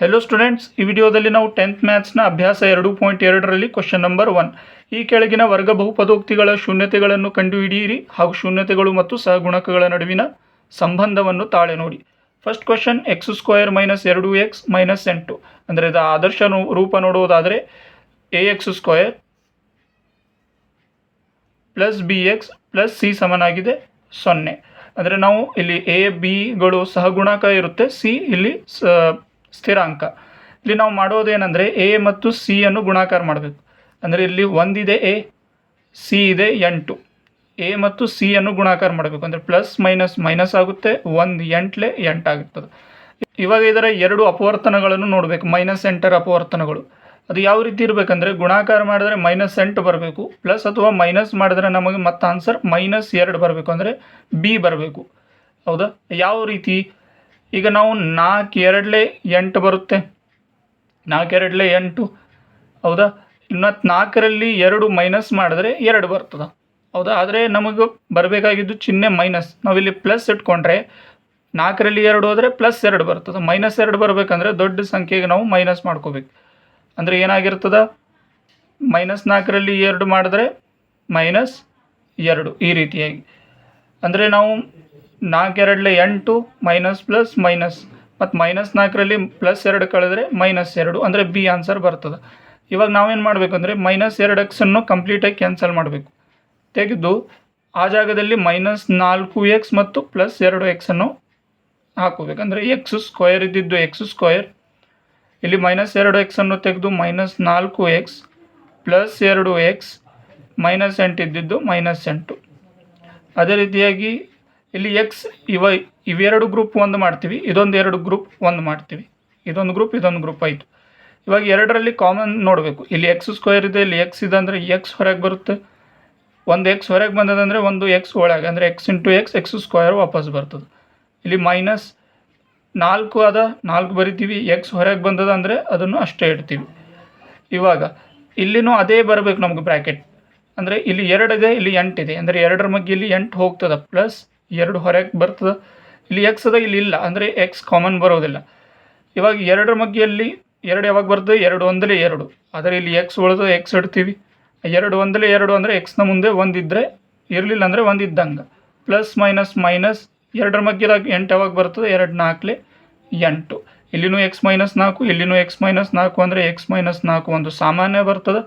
Hello students ಈ ವಿಡಿಯೋದಲ್ಲಿ ನಾವು ಟೆಂತ್ ಮ್ಯಾಥ್ಸ್ನ ಅಭ್ಯಾಸ ಎರಡು ಪಾಯಿಂಟ್ ಎರಡರಲ್ಲಿ ಕ್ವಶನ್ ನಂಬರ್ ಒನ್ ಈ ಕೆಳಗಿನ ವರ್ಗ ಬಹುಪದೋಕ್ತಿಗಳ ಶೂನ್ಯತೆಗಳನ್ನು ಕಂಡುಹಿಡಿಯಿರಿ ಹಾಗೂ ಶೂನ್ಯತೆಗಳು ಮತ್ತು ಸಹಗುಣಕಗಳ ನಡುವಿನ ಸಂಬಂಧವನ್ನು ತಾಳೆ ನೋಡಿ. First question x square minus ಎರಡು ಎಕ್ಸ್ ಮೈನಸ್ ಎಂಟು ಅಂದರೆ ಇದು ಆದರ್ಶ ರೂಪ ನೋಡುವುದಾದರೆ a x square plus b x plus c ಸಮನಾಗಿದೆ, ಸೊನ್ನೆ. ಅಂದರೆ ನಾವು ಇಲ್ಲಿ ಎ ಬಿಗಳು ಸಹಗುಣಕ ಇರುತ್ತೆ ಸಿ ಇಲ್ಲಿ ಸ ಸ್ಥಿರಾಂಕ. ಇಲ್ಲಿ ನಾವು ಮಾಡೋದೇನೆಂದರೆ ಎ ಮತ್ತು ಸಿ ಅನ್ನು ಗುಣಾಕಾರ ಮಾಡಬೇಕು. ಅಂದರೆ ಇಲ್ಲಿ ಒಂದಿದೆ ಎ, ಸಿ ಇದೆ ಎಂಟು. ಎ ಮತ್ತು ಸಿ ಅನ್ನು ಗುಣಾಕಾರ ಮಾಡಬೇಕು. ಅಂದರೆ ಪ್ಲಸ್, ಮೈನಸ್ ಮೈನಸ್ ಆಗುತ್ತೆ. ಒಂದು ಎಂಟ್ಲೆ ಎಂಟಾಗುತ್ತದೆ ಇವಾಗ ಇದರ ಎರಡು ಅಪವರ್ತನಗಳನ್ನು ನೋಡಬೇಕು. ಮೈನಸ್ ಎಂಟರ ಅಪವರ್ತನಗಳು. ಅದು ಯಾವ ರೀತಿ ಇರಬೇಕಂದ್ರೆ ಗುಣಾಕಾರ ಮಾಡಿದ್ರೆ ಮೈನಸ್ ಎಂಟು ಬರಬೇಕು. ಪ್ಲಸ್ ಅಥವಾ ಮೈನಸ್ ಮಾಡಿದ್ರೆ ನಮಗೆ ಮತ್ತೆ ಆನ್ಸರ್ ಮೈನಸ್ ಎರಡು ಬರಬೇಕು. ಅಂದರೆ ಬಿ ಬರಬೇಕು. ಹೌದಾ? ಯಾವ ರೀತಿ? ಈಗ ನಾವು ನಾಲ್ಕು ಎರಡಲೇ ಎಂಟು ಬರುತ್ತೆ. ನಾಲ್ಕು ಎರಡಲೇ ಎಂಟು. ಹೌದಾ? ಮತ್ತು ನಾಲ್ಕರಲ್ಲಿ ಎರಡು ಮೈನಸ್ ಮಾಡಿದ್ರೆ ಎರಡು ಬರ್ತದೆ. ಹೌದಾ? ಆದರೆ ನಮಗೆ ಬರಬೇಕಾಗಿದ್ದು ಚಿಹ್ನೆ ಮೈನಸ್ ನಾವಿಲ್ಲಿ ಪ್ಲಸ್ ಇಟ್ಕೊಂಡ್ರೆ ನಾಲ್ಕರಲ್ಲಿ ಎರಡು ಹೋದರೆ ಪ್ಲಸ್ ಎರಡು ಬರ್ತದೆ. ಮೈನಸ್ ಎರಡು ಬರಬೇಕಂದ್ರೆ ದೊಡ್ಡ ಸಂಖ್ಯೆಗೆ ನಾವು ಮೈನಸ್ ಮಾಡ್ಕೋಬೇಕು. ಅಂದರೆ ಏನಾಗಿರ್ತದ? ಮೈನಸ್ ನಾಲ್ಕರಲ್ಲಿ ಎರಡು ಮಾಡಿದ್ರೆ ಮೈನಸ್ ಎರಡು ಈ ರೀತಿಯಾಗಿ. ಅಂದರೆ ನಾವು ನಾಲ್ಕೆರಡಲೆ ಎಂಟು, ಮೈನಸ್ ಪ್ಲಸ್ ಮೈನಸ್. ಮತ್ತು ಮೈನಸ್ ನಾಲ್ಕರಲ್ಲಿ ಪ್ಲಸ್ ಎರಡು ಕಳೆದ್ರೆ ಮೈನಸ್ ಎರಡು, ಅಂದರೆ ಬಿ ಆನ್ಸರ್ ಬರ್ತದೆ. ಇವಾಗ ನಾವೇನು ಮಾಡಬೇಕು ಅಂದರೆ ಮೈನಸ್ ಎರಡು ಎಕ್ಸನ್ನು ಕಂಪ್ಲೀಟಾಗಿ ಕ್ಯಾನ್ಸಲ್ ಮಾಡಬೇಕು. ತೆಗೆದು ಆ ಜಾಗದಲ್ಲಿ ಮೈನಸ್ ನಾಲ್ಕು ಎಕ್ಸ್ ಮತ್ತು ಪ್ಲಸ್ ಎರಡು ಎಕ್ಸನ್ನು ಹಾಕೋಬೇಕು ಅಂದರೆ ಎಕ್ಸ್ ಸ್ಕ್ವಯರ್ ಇದ್ದಿದ್ದು ಎಕ್ಸ್ ಸ್ಕ್ವಯರ್ ಇಲ್ಲಿ ಮೈನಸ್ ಎರಡು ಎಕ್ಸನ್ನು ತೆಗೆದು ಮೈನಸ್ ನಾಲ್ಕು ಎಕ್ಸ್ ಪ್ಲಸ್ ಎರಡು ಎಕ್ಸ್ ಮೈನಸ್ ಎಂಟು ಇದ್ದಿದ್ದು ಮೈನಸ್ ಎಂಟು. ಅದೇ ರೀತಿಯಾಗಿ ಇಲ್ಲಿ ಎಕ್ಸ್ ಇವ, ಇವೆರಡು ಗ್ರೂಪ್ ಒಂದು ಮಾಡ್ತೀವಿ, ಇದೊಂದು ಎರಡು ಗ್ರೂಪ್ ಒಂದು ಮಾಡ್ತೀವಿ. ಇದೊಂದು ಗ್ರೂಪ್ ಇದೊಂದು ಗ್ರೂಪ್ ಆಯಿತು ಇವಾಗ ಎರಡರಲ್ಲಿ ಕಾಮನ್ ನೋಡಬೇಕು. ಇಲ್ಲಿ ಎಕ್ಸ್ ಸ್ಕ್ವೇರ್ ಇದೆ, ಇಲ್ಲಿ ಎಕ್ಸ್ ಇದೆ ಅಂದರೆ ಎಕ್ಸ್ ಹೊರಗೆ ಬರುತ್ತೆ. ಒಂದು ಎಕ್ಸ್ ಹೊರಗೆ ಬಂದದಂದರೆ ಒಂದು ಎಕ್ಸ್ ಒಳಗೆ, ಅಂದರೆ x into x x square ವಾಪಸ್ ಬರ್ತದೆ. ಇಲ್ಲಿ ಮೈನಸ್ ನಾಲ್ಕು ಅದ, ನಾಲ್ಕು ಬರಿತೀವಿ. ಎಕ್ಸ್ ಹೊರಗೆ ಬಂದದ ಅಂದರೆ ಅದನ್ನು ಅಷ್ಟೇ ಇಡ್ತೀವಿ. ಇವಾಗ, ಇಲ್ಲಿನೂ ಅದೇ ಬರಬೇಕು ನಮಗೆ ಬ್ರ್ಯಾಕೆಟ್ ಅಂದರೆ ಇಲ್ಲಿ ಎರಡಿದೆ ಇಲ್ಲಿ ಎಂಟಿದೆ ಅಂದರೆ ಎರಡರ ಮಗ್ಗೆ ಇಲ್ಲಿ ಎಂಟು ಹೋಗ್ತದೆ ಪ್ಲಸ್ ಎರಡು ಹೊರಗೆ ಬರ್ತದೆ. ಇಲ್ಲಿ ಎಕ್ಸ್ ಅದ, ಇಲ್ಲಿ ಇಲ್ಲ. ಅಂದರೆ ಎಕ್ಸ್ ಕಾಮನ್ ಬರೋದಿಲ್ಲ. ಇವಾಗ ಎರಡರ ಮಗ್ಗಿಯಲ್ಲಿ ಎರಡು ಯಾವಾಗ ಬರ್ತದೆ? ಎರಡು ಒಂದಲೇ ಎರಡು. ಆದರೆ ಇಲ್ಲಿ ಎಕ್ಸ್ ಉಳಿದು ಎಕ್ಸ್ ಇಡ್ತೀವಿ. ಎರಡು ಒಂದಲೇ ಎರಡು ಅಂದರೆ ಎಕ್ಸ್ನ ಮುಂದೆ ಒಂದಿದ್ದರೆ ಇರಲಿಲ್ಲ ಅಂದರೆ ಒಂದಿದ್ದಂಗೆ ಪ್ಲಸ್ ಮೈನಸ್ ಮೈನಸ್ ಎರಡರ ಮಗ್ಗಿದಾಗ ಎಂಟು ಯಾವಾಗ ಬರ್ತದೆ? ಎರಡು ನಾಲ್ಕಲೆ ಎಂಟು. ಇಲ್ಲಿನೂ ಎಕ್ಸ್ ಮೈನಸ್ ನಾಲ್ಕು, ಇಲ್ಲಿನೂ ಎಕ್ಸ್ ಮೈನಸ್ ನಾಲ್ಕು ಅಂದರೆ ಎಕ್ಸ್ ಮೈನಸ್ ನಾಲ್ಕು ಒಂದು ಸಾಮಾನ್ಯ ಬರ್ತದೆ.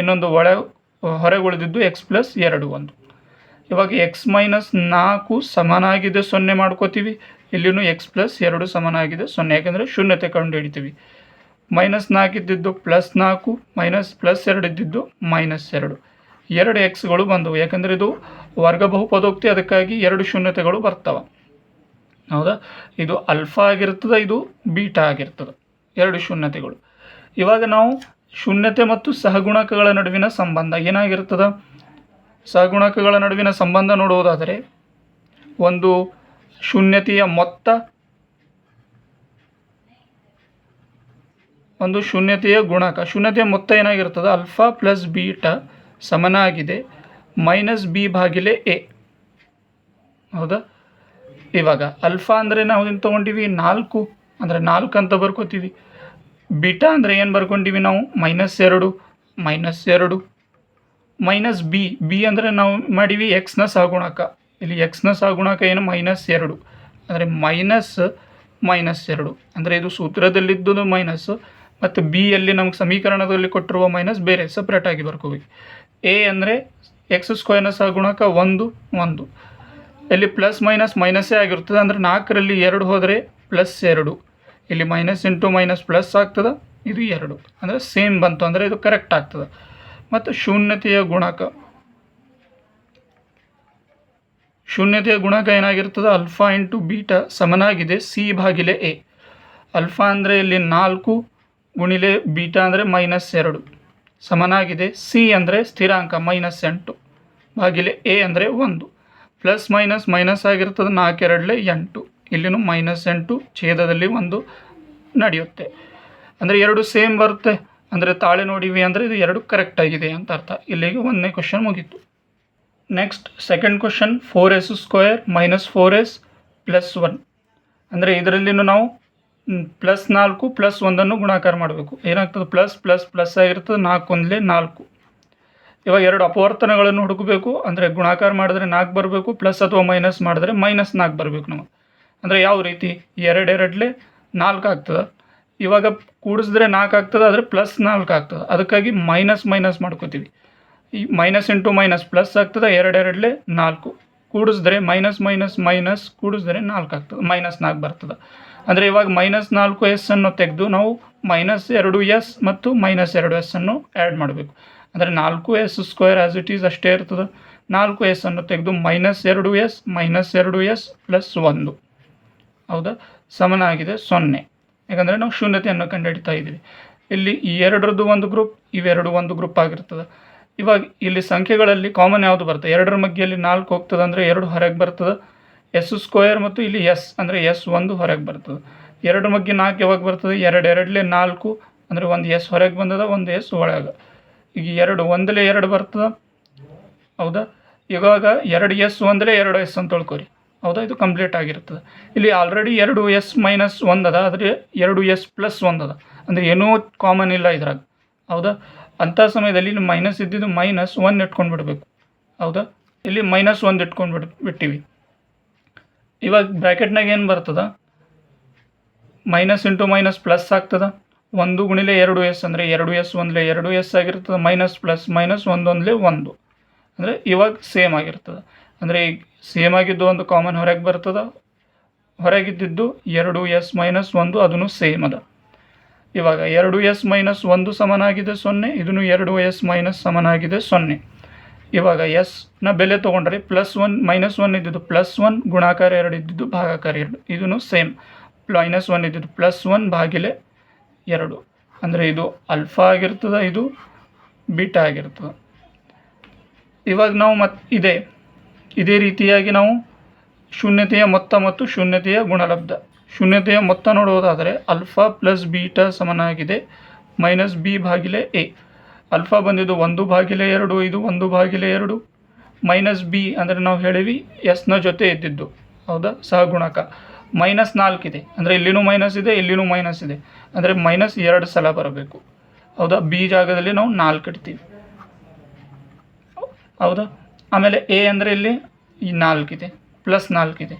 ಇನ್ನೊಂದು ಒಳ ಹೊರಗೆ ಉಳಿದಿದ್ದು ಎಕ್ಸ್ ಪ್ಲಸ್ ಎರಡು ಒಂದು. ಇವಾಗ ಎಕ್ಸ್ ಮೈನಸ್ ನಾಲ್ಕು ಸಮನಾಗಿದೆ ಸೊನ್ನೆ ಮಾಡ್ಕೋತೀವಿ. ಇಲ್ಲಿನೂ ಎಕ್ಸ್ ಪ್ಲಸ್ ಎರಡು ಸಮನಾಗಿದೆ ಸೊನ್ನೆ, ಯಾಕೆಂದರೆ ಶೂನ್ಯತೆ ಕಂಡು ಹಿಡಿತೀವಿ. ಮೈನಸ್ ನಾಲ್ಕು ಇದ್ದಿದ್ದು ಪ್ಲಸ್ ನಾಲ್ಕು ಮೈನಸ್ ಪ್ಲಸ್ ಎರಡು ಇದ್ದಿದ್ದು ಮೈನಸ್ ಎರಡು. ಎರಡು ಎಕ್ಸ್ಗಳು ಬಂದವು, ಯಾಕಂದರೆ ಇದು ವರ್ಗ ಬಹುಪದೋಕ್ತಿ, ಅದಕ್ಕಾಗಿ ಎರಡು ಶೂನ್ಯತೆಗಳು ಬರ್ತವೆ. ಹೌದಾ? ಇದು ಅಲ್ಫಾ ಆಗಿರ್ತದೆ, ಇದು ಬೀಟಾ ಆಗಿರ್ತದೆ. ಎರಡು ಶೂನ್ಯತೆಗಳು. ಇವಾಗ ನಾವು ಶೂನ್ಯತೆ ಮತ್ತು ಸಹಗುಣಕಗಳ ನಡುವಿನ ಸಂಬಂಧ ಏನಾಗಿರ್ತದೆ? ಸಹಗುಣಕಗಳ ನಡುವಿನ ಸಂಬಂಧ ನೋಡುವುದಾದರೆ, ಒಂದು ಶೂನ್ಯತೆಯ ಮೊತ್ತ, ಒಂದು ಶೂನ್ಯತೆಯ ಗುಣಕ, ಶೂನ್ಯತೆಯ ಮೊತ್ತ ಏನಾಗಿರ್ತದೆ ಅಲ್ಫಾ ಪ್ಲಸ್ ಬೀಟಾ ಸಮನಾಗಿದೆ, ಮೈನಸ್ ಬಿ ಭಾಗಿಲೆ ಎ. ಹೌದಾ? ಇವಾಗ ಅಲ್ಫಾ ಅಂದರೆ ನಾವು ಏನು ತೊಗೊಂಡಿವಿ? ನಾಲ್ಕು. ಅಂದರೆ ನಾಲ್ಕು ಅಂತ ಬರ್ಕೋತೀವಿ. ಬೀಟಾ ಅಂದರೆ ಏನು ಬರ್ಕೊಂಡಿವಿ ನಾವು? ಮೈನಸ್ ಎರಡು. ಮೈನಸ್ ಎರಡು. ಮೈನಸ್ ಬಿ ಬಿ ಅಂದರೆ ನಾವು ಮಾಡೀವಿ ಎಕ್ಸ್ನ ಸಹಗುಣಕ ಇಲ್ಲಿ ಎಕ್ಸ್ನ ಸಹಗುಣಕ ಏನು? ಮೈನಸ್ ಎರಡು. ಅಂದರೆ ಮೈನಸ್ ಮೈನಸ್ ಎರಡು. ಅಂದರೆ ಇದು ಸೂತ್ರದಲ್ಲಿದ್ದು ಮೈನಸ್ ಮತ್ತು ಬಿ ಅಲ್ಲಿ ನಮಗೆ ಸಮೀಕರಣದಲ್ಲಿ ಕೊಟ್ಟಿರುವ ಮೈನಸ್ ಬೇರೆ ಸಪ್ರೇಟಾಗಿ ಬರ್ಕೋಬೇಕು. ಎ ಅಂದರೆ ಎಕ್ಸ್ ಸ್ಕ್ವೇರ್ನ ಸಹಗುಣಕ ಒಂದು ಒಂದು. ಇಲ್ಲಿ ಪ್ಲಸ್ ಮೈನಸ್ ಮೈನಸ್ಸೇ ಆಗಿರ್ತದೆ. ಅಂದರೆ ನಾಲ್ಕರಲ್ಲಿ ಎರಡು ಹೋದರೆ ಪ್ಲಸ್ ಎರಡು. ಇಲ್ಲಿ ಮೈನಸ್ ಇಂಟು ಮೈನಸ್ ಪ್ಲಸ್ ಆಗ್ತದೆ? ಇದು ಎರಡು. ಅಂದರೆ ಸೇಮ್ ಬಂತು. ಅಂದರೆ ಇದು ಕರೆಕ್ಟ್ ಆಗ್ತದೆ. ಮತ್ತು ಶೂನ್ಯತೆಯ ಗುಣಕ. ಶೂನ್ಯತೆಯ ಗುಣಕ ಏನಾಗಿರ್ತದೆ ಅಲ್ಫಾ ಇಂಟು ಬೀಟಾ ಸಮನಾಗಿದೆ, ಸಿ ಭಾಗಿಲೆ ಎ. ಅಲ್ಫಾ ಅಂದರೆ ಇಲ್ಲಿ ನಾಲ್ಕು ಗುಣಿಲೆ ಬೀಟಾ ಅಂದರೆ ಮೈನಸ್ ಎರಡು. ಸಮನಾಗಿದೆ, ಸಿ ಅಂದರೆ ಸ್ಥಿರಾಂಕ ಮೈನಸ್ ಎಂಟು. ಭಾಗಿಲೆ ಎ ಅಂದರೆ ಒಂದು. ಪ್ಲಸ್ ಮೈನಸ್ ಮೈನಸ್ ಆಗಿರ್ತದೆ ನಾಲ್ಕೆರಡಲೆ ಎಂಟು. ಇಲ್ಲಿನೂ ಮೈನಸ್ ಎಂಟು ಛೇದದಲ್ಲಿ ಒಂದು ನಡೆಯುತ್ತೆ. ಅಂದರೆ ಎರಡು ಸೇಮ್ ಬರುತ್ತೆ. ಅಂದರೆ ತಾಳೆ ನೋಡಿವಿ ಅಂದರೆ ಇದು ಎರಡು ಕರೆಕ್ಟ್ ಆಗಿದೆ ಅಂತ ಅರ್ಥ. ಇಲ್ಲಿಗೆ ಒಂದನೇ ಕ್ವಶನ್ ಮುಗೀತು. Next second question four s square minus four s plus one ಅಂದರೆ ಇದರಲ್ಲಿನೂ ನಾವು ಪ್ಲಸ್ ನಾಲ್ಕು ಪ್ಲಸ್ ಒಂದನ್ನು ಗುಣಾಕಾರ ಮಾಡಬೇಕು. ಏನಾಗ್ತದೆ? ಪ್ಲಸ್ ಪ್ಲಸ್ ಪ್ಲಸ್ ಆಗಿರ್ತದೆ. ನಾಲ್ಕು ಒಂದಲೇ ನಾಲ್ಕು. ಇವಾಗ ಎರಡು ಅಪವರ್ತನಗಳನ್ನು ಹುಡುಕಬೇಕು. ಅಂದರೆ ಗುಣಾಕಾರ ಮಾಡಿದ್ರೆ ನಾಲ್ಕು ಬರಬೇಕು ಪ್ಲಸ್ ಅಥವಾ ಮೈನಸ್ ಮಾಡಿದ್ರೆ ಮೈನಸ್ ನಾಲ್ಕು ಬರಬೇಕು ನಮಗೆ. ಅಂದರೆ ಯಾವ ರೀತಿ? ಎರಡೆರಡಲೇ ನಾಲ್ಕು ಆಗ್ತದೆ. ಇವಾಗ ಕೂಡಿಸಿದ್ರೆ ನಾಲ್ಕು ಆಗ್ತದೆ, ಆದರೆ ಪ್ಲಸ್ ನಾಲ್ಕು ಆಗ್ತದೆ. ಅದಕ್ಕಾಗಿ ಮೈನಸ್ ಮೈನಸ್ ಮಾಡ್ಕೋತೀವಿ. ಈ ಮೈನಸ್ ಇಂಟು ಮೈನಸ್ ಪ್ಲಸ್ ಆಗ್ತದೆ ಎರಡು ಎರಡಲೇ ನಾಲ್ಕು. ಕೂಡಿಸಿದ್ರೆ ಮೈನಸ್ ಮೈನಸ್ ಮೈನಸ್ ಕೂಡಿಸಿದ್ರೆ ನಾಲ್ಕು ಆಗ್ತದೆ. ಮೈನಸ್ ನಾಲ್ಕು ಬರ್ತದೆ. ಅಂದರೆ ಇವಾಗ ಮೈನಸ್ ನಾಲ್ಕು ಎಸ್ ಅನ್ನು ತೆಗೆದು ನಾವು ಮೈನಸ್ ಎರಡು ಎಸ್ ಮತ್ತು ಮೈನಸ್ ಎರಡು ಎಸ್ ಅನ್ನು ಆ್ಯಡ್ ಮಾಡಬೇಕು. ಅಂದರೆ ನಾಲ್ಕು s square as it is ಅಷ್ಟೇ ಇರ್ತದೆ. ನಾಲ್ಕು ಎಸ್ ಅನ್ನು ತೆಗೆದು ಮೈನಸ್ ಎರಡು ಎಸ್ ಮೈನಸ್ ಎರಡು ಎಸ್ ಪ್ಲಸ್ ಒಂದು. ಹೌದಾ? ಸಮನಾಗಿದೆ, ಸೊನ್ನೆ. ಯಾಕಂದರೆ ನಾವು ಶೂನ್ಯತೆಯನ್ನು ಕಂಡುಹಿಡಿತಾ ಇದ್ದೀವಿ. ಇಲ್ಲಿ ಈ ಎರಡರದ್ದು ಒಂದು ಗ್ರೂಪ್ ಇವೆರಡು ಒಂದು ಗ್ರೂಪ್ ಆಗಿರ್ತದೆ. ಇವಾಗ ಇಲ್ಲಿ ಸಂಖ್ಯೆಗಳಲ್ಲಿ ಕಾಮನ್ ಯಾವುದು ಬರ್ತದೆ ಎರಡರ ಮಧ್ಯೆಯಲ್ಲಿ ನಾಲ್ಕು ಹೋಗ್ತದೆ ಅಂದರೆ ಎರಡು ಹೊರಗೆ ಬರ್ತದೆ. ಎಸ್ ಸ್ಕ್ವೇರ್ ಮತ್ತು ಇಲ್ಲಿ ಎಸ್ ಅಂದರೆ ಎಸ್ ಒಂದು ಹೊರಗೆ ಬರ್ತದೆ. ಎರಡರ ಮಧ್ಯೆ ನಾಲ್ಕು ಯಾವಾಗ ಬರ್ತದೆ? ಎರಡು ಎರಡಲೇ ನಾಲ್ಕು ಅಂದರೆ ಒಂದು ಎಸ್ ಹೊರಗೆ ಬಂದದ, ಒಂದು ಎಸ್ ಒಳಗೆ. ಈಗ ಎರಡು ಒಂದಲೇ ಎರಡು ಬರ್ತದೆ. ಹೌದಾ? ಇವಾಗ ಎರಡು ಎಸ್ ಒಂದಲೇ ಎರಡು ಎಸ್ ಅಂತ ತಿಳ್ಕೊರಿ ಹೌದಾ? ಇದು ಕಂಪ್ಲೀಟ್ ಆಗಿರ್ತದೆ ಇಲ್ಲಿ ಆಲ್ರೆಡಿ ಎರಡು ಎಸ್ ಮೈನಸ್ ಒಂದದ ಆದರೆ ಎರಡು ಎಸ್ ಪ್ಲಸ್ ಒಂದದ ಅಂದರೆ ಏನೂ ಕಾಮನ್ ಇಲ್ಲ ಇದ್ರಾಗ. ಹೌದಾ? ಅಂಥ ಸಮಯದಲ್ಲಿ ಇಲ್ಲಿ ಮೈನಸ್ ಇದ್ದಿದ್ದು ಮೈನಸ್ ಒನ್ ಇಟ್ಕೊಂಡು ಬಿಡಬೇಕು. ಹೌದಾ? ಇಲ್ಲಿ ಮೈನಸ್ ಒಂದು ಇಟ್ಕೊಂಡು ಬಿಡ್, ಬಿಟ್ಟಿವಿ. ಇವಾಗ ಬ್ರ್ಯಾಕೆಟ್ನಾಗ ಏನು ಬರ್ತದ? ಮೈನಸ್ ಇಂಟು ಮೈನಸ್ ಪ್ಲಸ್ ಆಗ್ತದ? ಒಂದು ಗುಣಿಲೆ ಎರಡು ಎಸ್ ಅಂದರೆ ಎರಡು ಎಸ್ ಒಂದಲೇ ಎರಡು ಎಸ್ ಆಗಿರ್ತದೆ ಮೈನಸ್ ಪ್ಲಸ್ ಮೈನಸ್ ಒಂದೊಂದಲೇ ಒಂದು. ಅಂದರೆ ಇವಾಗ ಸೇಮ್ ಆಗಿರ್ತದೆ. ಅಂದರೆ ಈಗ ಸೇಮ್ ಆಗಿದ್ದು ಒಂದು ಕಾಮನ್ ಹೊರಗೆ ಬರ್ತದೆ. ಹೊರಗಿದ್ದಿದ್ದು ಎರಡು ಎಸ್ ಮೈನಸ್ ಒಂದು, ಅದನ್ನು ಸೇಮ್ ಅದ. ಇವಾಗ ಎರಡು ಎಸ್ ಮೈನಸ್ ಒಂದು ಸಮನಾಗಿದೆ ಸೊನ್ನೆ, ಇದನ್ನು ಎರಡು ಎಸ್ ಮೈನಸ್ ಸಮನಾಗಿದೆ ಸೊನ್ನೆ. ಇವಾಗ ಎಸ್ನ ಬೆಲೆ ತೊಗೊಂಡ್ರೆ ಪ್ಲಸ್ ಒನ್ ಮೈನಸ್ ಒನ್ ಇದ್ದಿದ್ದು ಪ್ಲಸ್ ಒನ್ ಗುಣಾಕಾರ ಎರಡು ಇದ್ದಿದ್ದು ಭಾಗಾಕಾರ ಎರಡು. ಇದನ್ನು ಸೇಮ್ ಮೈನಸ್ ಒನ್ ಇದ್ದಿದ್ದು ಪ್ಲಸ್ ಒನ್ ಬಾಗಿಲೆ ಎರಡು. ಅಂದರೆ ಇದು ಅಲ್ಫಾ ಆಗಿರ್ತದೆ, ಇದು ಬೀಟಾ ಆಗಿರ್ತದೆ. ಇವಾಗ ನಾವು ಮತ್ತೆ ಇದೆ. ಇದೇ ರೀತಿಯಾಗಿ ನಾವು ಶೂನ್ಯತೆಯ ಮೊತ್ತ ಮತ್ತು ಶೂನ್ಯತೆಯ ಗುಣಲಬ್ಧ. ಶೂನ್ಯತೆಯ ಮೊತ್ತ ನೋಡುವುದಾದರೆ ಅಲ್ಫಾ ಪ್ಲಸ್ ಬೀಟಾ ಸಮನಾಗಿದೆ ಮೈನಸ್ ಬಿ ಭಾಗಿಲೆ ಎ. ಅಲ್ಫಾ ಬಂದಿದ್ದು ಒಂದು ಭಾಗಿಲೆ ಎರಡು, ಇದು ಒಂದು ಭಾಗಿಲೆ ಎರಡು. ಮೈನಸ್ ಬಿ ಅಂದರೆ ನಾವು ಹೇಳಿವಿ ಎಸ್ನ ಜೊತೆ ಇದ್ದಿದ್ದು ಹೌದಾ? ಸಹಗುಣಕ ಮೈನಸ್ ನಾಲ್ಕಿದೆ ಅಂದರೆ ಇಲ್ಲಿನೂ ಮೈನಸ್ ಇದೆ, ಇಲ್ಲಿನೂ ಮೈನಸ್ ಇದೆ. ಅಂದರೆ ಮೈನಸ್ ಎರಡು ಸಲ ಬರಬೇಕು. ಹೌದಾ? ಬಿ ಜಾಗದಲ್ಲಿ ನಾವು ನಾಲ್ಕು ಇಡ್ತೀವಿ. ಹೌದಾ? ಆಮೇಲೆ ಎ ಅಂದರೆ ಇಲ್ಲಿ ಈ ನಾಲ್ಕಿದೆ ಪ್ಲಸ್ ನಾಲ್ಕಿದೆ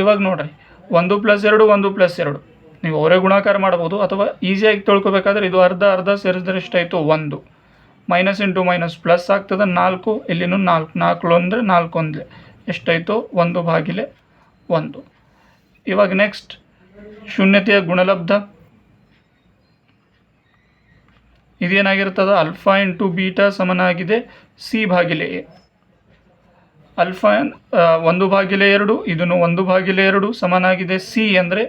ಇವಾಗ ನೋಡ್ರಿ, ಒಂದು ಪ್ಲಸ್ ಎರಡು, ಒಂದು ಪ್ಲಸ್ ಎರಡು. ನೀವು ಅವರೇ ಗುಣಾಕಾರ ಮಾಡ್ಬೋದು ಅಥವಾ ಈಸಿಯಾಗಿ ತಿಳ್ಕೊಬೇಕಾದ್ರೆ ಇದು ಅರ್ಧ ಅರ್ಧ ಸೇರಿಸಿದ್ರೆ ಎಷ್ಟಾಯಿತು ಒಂದು. ಮೈನಸ್ ಇಂಟು ಮೈನಸ್ ಪ್ಲಸ್ ಆಗ್ತದೆ ನಾಲ್ಕು, ಇಲ್ಲಿನೂ ನಾಲ್ಕು. ನಾಲ್ಕು ಅಂದರೆ ನಾಲ್ಕು ಒಂದೇ ಎಷ್ಟಾಯಿತು? ಒಂದು ಬಾಗಿಲೆ ಒಂದು. ಇವಾಗ ನೆಕ್ಸ್ಟ್ ಶೂನ್ಯತೆಯ ಗುಣಲಬ್ಧ. ಇದೇನಾಗಿರ್ತದೆ? ಅಲ್ಫಾ ಇಂಟು ಬೀಟಾ ಸಮನಾಗಿದೆ ಸಿ ಬಾಗಿಲೆ ಎ. ಅಲ್ಫಾ ಒಂದು ಭಾಗಿಲೆ ಎರಡು, ಇದನ್ನು ಒಂದು ಭಾಗಿಲೆ ಎರಡು ಸಮನಾಗಿದೆ. ಸಿ ಅಂದರೆ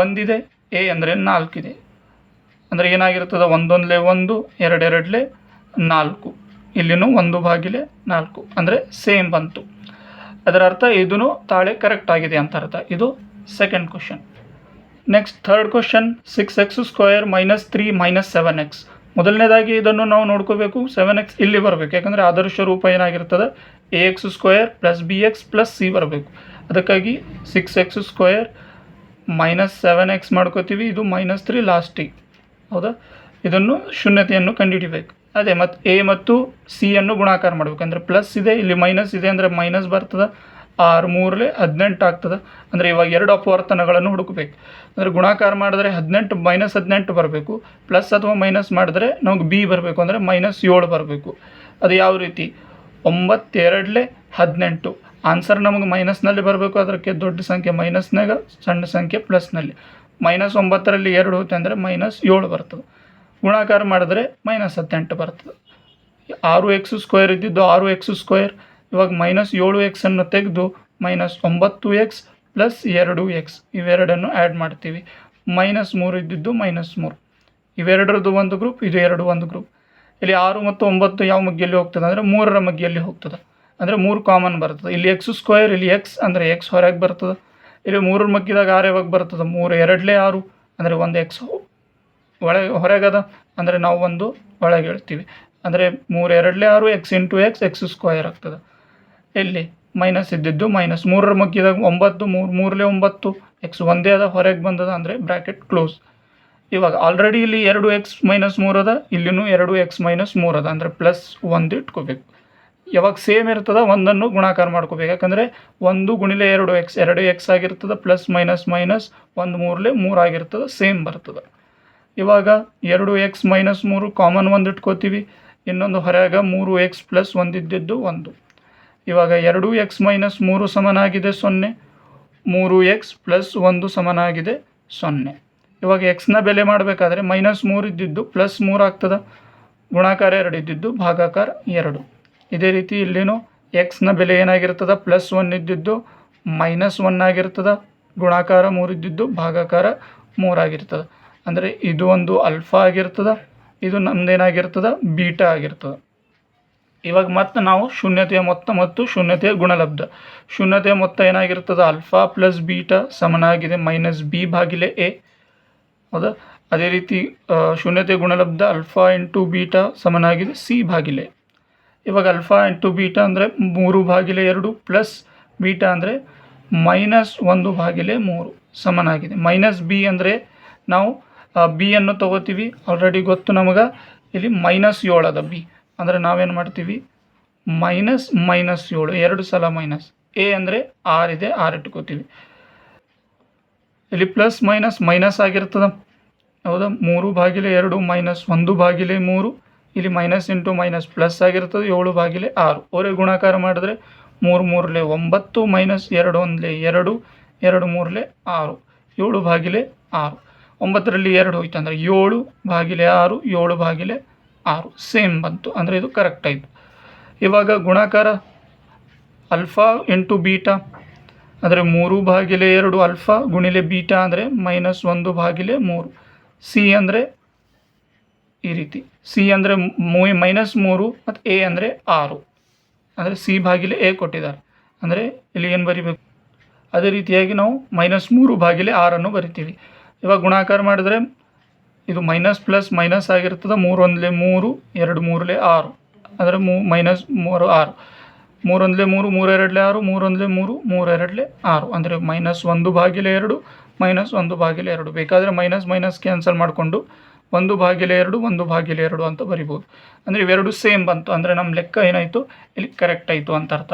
ಒಂದಿದೆ, ಎ ಅಂದರೆ ನಾಲ್ಕಿದೆ. ಅಂದರೆ ಏನಾಗಿರ್ತದೆ ಒಂದೊಂದಲೆ ಒಂದು, ಎರಡೆರಡಲೆ ನಾಲ್ಕು. ಇಲ್ಲಿನೂ ಒಂದು ಬಾಗಿಲೆ ನಾಲ್ಕು. ಅಂದರೆ ಸೇಮ್ ಬಂತು. ಅದರ ಅರ್ಥ ಇದೂ ತಾಳೆ ಕರೆಕ್ಟ್ ಆಗಿದೆ ಅಂತ ಅರ್ಥ. ಇದು second question next third question six x square minus three minus seven x ಮೊದಲನೇದಾಗಿ ಇದನ್ನು ನಾವು ನೋಡ್ಕೋಬೇಕು ಸೆವೆನ್ ಎಕ್ಸ್ ಇಲ್ಲಿ ಬರಬೇಕು. ಯಾಕಂದರೆ ಆದರ್ಶ ರೂಪ ಏನಾಗಿರ್ತದೆ? A x square plus b x plus c ಬರಬೇಕು. ಅದಕ್ಕಾಗಿ six x square minus seven x ಮಾಡ್ಕೋತೀವಿ. ಇದು ಮೈನಸ್ ತ್ರೀ ಲಾಸ್ಟಿಗೆ ಹೌದಾ? ಇದನ್ನು ಶೂನ್ಯತೆಯನ್ನು ಕಂಡುಹಿಡಿಬೇಕು. ಅದೇ ಮತ್ತು ಎ ಮತ್ತು ಸಿಯನ್ನು ಗುಣಾಕಾರ ಮಾಡಬೇಕು. ಅಂದರೆ ಪ್ಲಸ್ ಇದೆ, ಇಲ್ಲಿ ಮೈನಸ್ ಇದೆ, ಅಂದರೆ ಮೈನಸ್ ಬರ್ತದೆ. ಆರು ಮೂರಲೆ ಹದಿನೆಂಟು ಆಗ್ತದೆ. ಅಂದರೆ ಇವಾಗ ಎರಡು ಅಪವರ್ತನಗಳನ್ನು ಹುಡುಕಬೇಕು. ಅಂದರೆ ಗುಣಾಕಾರ ಮಾಡಿದ್ರೆ ಹದಿನೆಂಟು ಮೈನಸ್ ಹದಿನೆಂಟು ಬರಬೇಕು. ಪ್ಲಸ್ ಅಥವಾ ಮೈನಸ್ ಮಾಡಿದ್ರೆ ನಮಗೆ ಬಿ ಬರಬೇಕು. ಅಂದರೆ ಮೈನಸ್ ಏಳು ಬರಬೇಕು. ಅದು ಯಾವ ರೀತಿ? ಒಂಬತ್ತೆರಡಲೆ ಹದಿನೆಂಟು. ಆನ್ಸರ್ ನಮಗೆ ಮೈನಸ್ನಲ್ಲಿ ಬರಬೇಕು. ಅದಕ್ಕೆ ದೊಡ್ಡ ಸಂಖ್ಯೆ ಮೈನಸ್ನಾಗ ಸಣ್ಣ ಸಂಖ್ಯೆ ಪ್ಲಸ್ನಲ್ಲಿ ಮೈನಸ್ ಒಂಬತ್ತರಲ್ಲಿ ಎರಡು ಹೋಗುತ್ತೆ ಅಂದರೆ ಮೈನಸ್ ಏಳು ಬರ್ತದೆ. ಗುಣಾಕಾರ ಮಾಡಿದ್ರೆ ಮೈನಸ್ ಹದಿನೆಂಟು ಬರ್ತದೆ. ಆರು ಎಕ್ಸ್ ಸ್ಕ್ವೇರ್ ಇದ್ದಿದ್ದು ಆರು ಎಕ್ಸ್ ಸ್ಕ್ವೇರ್ ಇವಾಗ ಮೈನಸ್ ಏಳು ಎಕ್ಸನ್ನು ತೆಗೆದು ಮೈನಸ್ ಒಂಬತ್ತು ಎಕ್ಸ್ ಪ್ಲಸ್ ಎರಡು ಎಕ್ಸ್ ಇವೆರಡನ್ನು ಆ್ಯಡ್ ಮಾಡ್ತೀವಿ. ಮೈನಸ್ ಮೂರು ಇದ್ದಿದ್ದು ಮೈನಸ್ ಮೂರು. ಇವೆರಡರದ್ದು ಒಂದು ಗ್ರೂಪ್ ಇದು ಎರಡು ಒಂದು ಗ್ರೂಪ್ ಇಲ್ಲಿ ಆರು ಮತ್ತು ಒಂಬತ್ತು ಯಾವ ಮಗ್ಗಿಯಲ್ಲಿ ಹೋಗ್ತದೆ ಅಂದರೆ ಮೂರರ ಮಗ್ಗಿಯಲ್ಲಿ ಹೋಗ್ತದೆ. ಅಂದರೆ ಮೂರು ಕಾಮನ್ ಬರ್ತದೆ. ಇಲ್ಲಿ ಎಕ್ಸ್ ಸ್ಕ್ವೇರ್ ಇಲ್ಲಿ ಎಕ್ಸ್ ಅಂದರೆ ಎಕ್ಸ್ ಹೊರಗೆ ಬರ್ತದೆ. ಇಲ್ಲಿ ಮೂರರ ಮಗ್ಗಿದಾಗ ಆರು ಯಾವಾಗ ಬರ್ತದೆ? ಮೂರು ಎರಡಲೇ ಆರು ಅಂದರೆ ಒಂದು ಎಕ್ಸ್ ಒಳಗೆ ಹೊರಗದ ಅಂದರೆ ನಾವು ಒಂದು ಒಳಗೆ ಹೇಳ್ತೀವಿ. ಅಂದರೆ ಮೂರು ಎರಡಲೇ ಆರು x into x x square ಆಗ್ತದೆ. ಇಲ್ಲಿ ಮೈನಸ್ ಇದ್ದಿದ್ದು ಮೈನಸ್ ಮೂರರ ಮಗ್ಗಿದಾಗ ಒಂಬತ್ತು, ಮೂರು ಮೂರಲೇ ಒಂಬತ್ತು. ಎಕ್ಸ್ ಒಂದೇ ಅದ, ಹೊರಗೆ ಬಂದದ ಅಂದರೆ ಬ್ರ್ಯಾಕೆಟ್ ಕ್ಲೋಸ್. ಇವಾಗ ಆಲ್ರೆಡಿ ಇಲ್ಲಿ ಎರಡು ಎಕ್ಸ್ ಮೈನಸ್ ಮೂರು ಅದ, ಇಲ್ಲಿನೂ ಎರಡು ಎಕ್ಸ್ ಮೈನಸ್ ಮೂರು ಅದ, ಅಂದರೆ ಪ್ಲಸ್ ಒಂದು ಇಟ್ಕೋಬೇಕು. ಯಾವಾಗ ಸೇಮ್ ಇರ್ತದ, ಒಂದನ್ನು ಗುಣಾಕಾರ ಮಾಡ್ಕೋಬೇಕು. ಯಾಕಂದರೆ ಒಂದು ಗುಣಿಲೆ ಎರಡು ಎಕ್ಸ್ ಎರಡು ಎಕ್ಸ್ ಆಗಿರ್ತದೆ ಪ್ಲಸ್ ಮೈನಸ್ ಮೈನಸ್ ಒಂದು ಮೂರಲೆ ಮೂರು ಆಗಿರ್ತದೆ ಸೇಮ್ ಬರ್ತದೆ. ಇವಾಗ ಎರಡು ಎಕ್ಸ್ ಮೈನಸ್ ಮೂರು ಕಾಮನ್ ಒಂದು ಇಟ್ಕೋತೀವಿ. ಇನ್ನೊಂದು ಹೊರಗೆ ಮೂರು ಎಕ್ಸ್ ಪ್ಲಸ್ ಒಂದಿದ್ದು ಒಂದು. ಇವಾಗ ಎರಡು ಎಕ್ಸ್ ಮೈನಸ್ ಮೂರು ಸಮನಾಗಿದೆ ಸೊನ್ನೆ. ಮೂರು ಎಕ್ಸ್ ಪ್ಲಸ್ ಒಂದು ಸಮನಾಗಿದೆ ಸೊನ್ನೆ. ಇವಾಗ ಎಕ್ಸ್ನ ಬೆಲೆ ಮಾಡಬೇಕಾದ್ರೆ ಮೈನಸ್ ಮೂರು ಇದ್ದಿದ್ದು ಪ್ಲಸ್ ಮೂರು ಆಗ್ತದೆ. ಗುಣಾಕಾರ ಎರಡು ಇದ್ದಿದ್ದು ಭಾಗಾಕಾರ ಎರಡು. ಇದೇ ರೀತಿ ಇಲ್ಲಿನೂ ಎಕ್ಸ್ನ ಬೆಲೆ ಏನಾಗಿರ್ತದೆ? ಪ್ಲಸ್ ಒನ್ ಇದ್ದಿದ್ದು ಮೈನಸ್ ಒನ್ ಆಗಿರ್ತದೆ. ಗುಣಾಕಾರ ಮೂರು ಇದ್ದಿದ್ದು ಭಾಗಾಕಾರ ಮೂರಾಗಿರ್ತದೆ ಅಂದರೆ ಇದು ಒಂದು ಅಲ್ಫಾ ಆಗಿರ್ತದೆ. ಇದು ನಮ್ದೇನಾಗಿರ್ತದೆ? ಬೀಟಾ ಆಗಿರ್ತದೆ. ಇವಾಗ ಮತ್ತೆ ನಾವು ಶೂನ್ಯತೆಯ ಮೊತ್ತ ಮತ್ತು ಶೂನ್ಯತೆಯ ಗುಣಲಬ್ಧ. ಶೂನ್ಯತೆಯ ಮೊತ್ತ ಏನಾಗಿರ್ತದೆ ಅಲ್ಫಾ ಪ್ಲಸ್ ಬೀಟಾ ಸಮನಾಗಿದೆ ಮೈನಸ್ ಬಿ ಭಾಗಿಲೆ ಎ. ಹೌದಾ? ಅದೇ ರೀತಿ ಶೂನ್ಯತೆಯ ಗುಣಲಬ್ಧ ಅಲ್ಫಾ ಇಂಟು ಬೀಟಾ ಸಮನಾಗಿದೆ ಸಿ ಭಾಗಿಲೆ. ಇವಾಗ ಅಲ್ಫಾ ಇಂಟು ಬೀಟಾ ಅಂದರೆ ಮೂರು ಭಾಗಿಲೆ ಎರಡು ಪ್ಲಸ್ ಬೀಟಾ ಅಂದರೆ ಮೈನಸ್ ಒಂದು ಭಾಗಿಲೆ ಮೂರು ಸಮನಾಗಿದೆ. ಮೈನಸ್ ಬಿ ಅಂದರೆ ನಾವು ಬಿಯನ್ನು ತಗೋತೀವಿ. ಆಲ್ರೆಡಿ ಗೊತ್ತು ನಮಗೆ? ಇಲ್ಲಿ ಮೈನಸ್ ಏಳು ಅದ ಬಿ. ಅಂದರೆ ನಾವೇನು ಮಾಡ್ತೀವಿ? ಮೈನಸ್ ಮೈನಸ್ ಏಳು, ಎರಡು ಸಲ ಮೈನಸ್. ಎ ಅಂದರೆ ಆರ್ ಇದೆ, ಆರ್ ಇಟ್ಕೋತೀವಿ. ಇಲ್ಲಿ ಪ್ಲಸ್ ಮೈನಸ್ ಮೈನಸ್ ಆಗಿರ್ತದ. ಹೌದಾ? ಮೂರು ಬಾಗಿಲೆ ಎರಡು, ಮೈನಸ್ ಒಂದು ಬಾಗಿಲೆ ಮೂರು. ಇಲ್ಲಿ ಮೈನಸ್ ಇಂಟು ಮೈನಸ್ ಪ್ಲಸ್ ಆಗಿರ್ತದೆ, ಏಳು ಬಾಗಿಲೆ ಆರು. ಅವರೇ ಗುಣಾಕಾರ ಮಾಡಿದ್ರೆ ಮೂರು, ಮೂರಲೆ ಒಂಬತ್ತು, ಮೈನಸ್ ಎರಡು ಒಂದಲೆ ಎರಡು ಎರಡು ಮೂರಲೆ ಆರು. ಏಳು ಬಾಗಿಲೆ ಆರು. ಒಂಬತ್ತರಲ್ಲಿ ಎರಡು ಹೋಯ್ತು ಅಂದರೆ ಏಳು ಬಾಗಿಲೆ ಆರು, ಏಳು ಭಾಗಿಲೆ ಆರು ಸೇಮ್ ಬಂತು. ಅಂದರೆ ಇದು ಕರೆಕ್ಟ್ ಆಯಿತು. ಇವಾಗ ಗುಣಾಕಾರ ಅಲ್ಫಾ ಇಂಟು ಬೀಟಾ ಅಂದರೆ ಮೂರು ಭಾಗಿಲೆ ಎರಡು ಅಲ್ಫಾ ಗುಣಿಲೆ ಬೀಟಾ ಅಂದರೆ ಮೈನಸ್ ಒಂದು ಭಾಗಿಲೆ ಮೂರು. ಸಿ ಅಂದರೆ ಈ ರೀತಿ. ಸಿ ಅಂದರೆ ಮೂ ಮೈನಸ್ ಮೂರು ಮತ್ತು ಎ ಅಂದರೆ ಆರು. ಅಂದರೆ ಸಿ ಭಾಗಿಲೆ ಎ ಕೊಟ್ಟಿದ್ದಾರೆ. ಅಂದರೆ ಇಲ್ಲಿ ಏನು ಬರಿಬೇಕು? ಅದೇ ರೀತಿಯಾಗಿ ನಾವು ಮೈನಸ್ ಮೂರು ಭಾಗಿಲೆ ಆರನ್ನು ಬರಿತೀವಿ. ಇವಾಗ ಗುಣಾಕಾರ ಮಾಡಿದ್ರೆ ಇದು ಮೈನಸ್ ಪ್ಲಸ್ ಮೈನಸ್ ಆಗಿರ್ತದೆ ಮೂರು ಒಂದ್ಲೆ ಮೂರು, ಎರಡು ಮೂರಲೆ ಆರು. ಅಂದರೆ ಮೂ ಮೈನಸ್ ಮೂರು ಆರು. ಮೂರೊಂದಲೆ ಮೂರು, ಮೂರೆರಡಲೆ ಆರು, ಮೂರೊಂದಲೆ ಮೂರು, ಮೂರೆರಡಲೆ ಆರು. ಅಂದರೆ ಮೈನಸ್ ಒಂದು ಭಾಗಿಲೆ ಎರಡು ಮೈನಸ್ ಒಂದು ಬಾಗಿಲೆ ಎರಡು. ಬೇಕಾದರೆ ಮೈನಸ್ ಮೈನಸ್ ಕ್ಯಾನ್ಸಲ್ ಮಾಡಿಕೊಂಡು ಒಂದು ಭಾಗಿಲೆ ಎರಡು, ಒಂದು ಭಾಗಿಲೆ ಎರಡು ಅಂತ ಬರಿಬೋದು. ಅಂದರೆ ಇವೆರಡು ಸೇಮ್ ಬಂತು. ಅಂದರೆ ನಮ್ಮ ಲೆಕ್ಕ ಏನಾಯಿತು? ಇಲ್ಲಿ ಕರೆಕ್ಟ್ ಆಯಿತು ಅಂತ ಅರ್ಥ.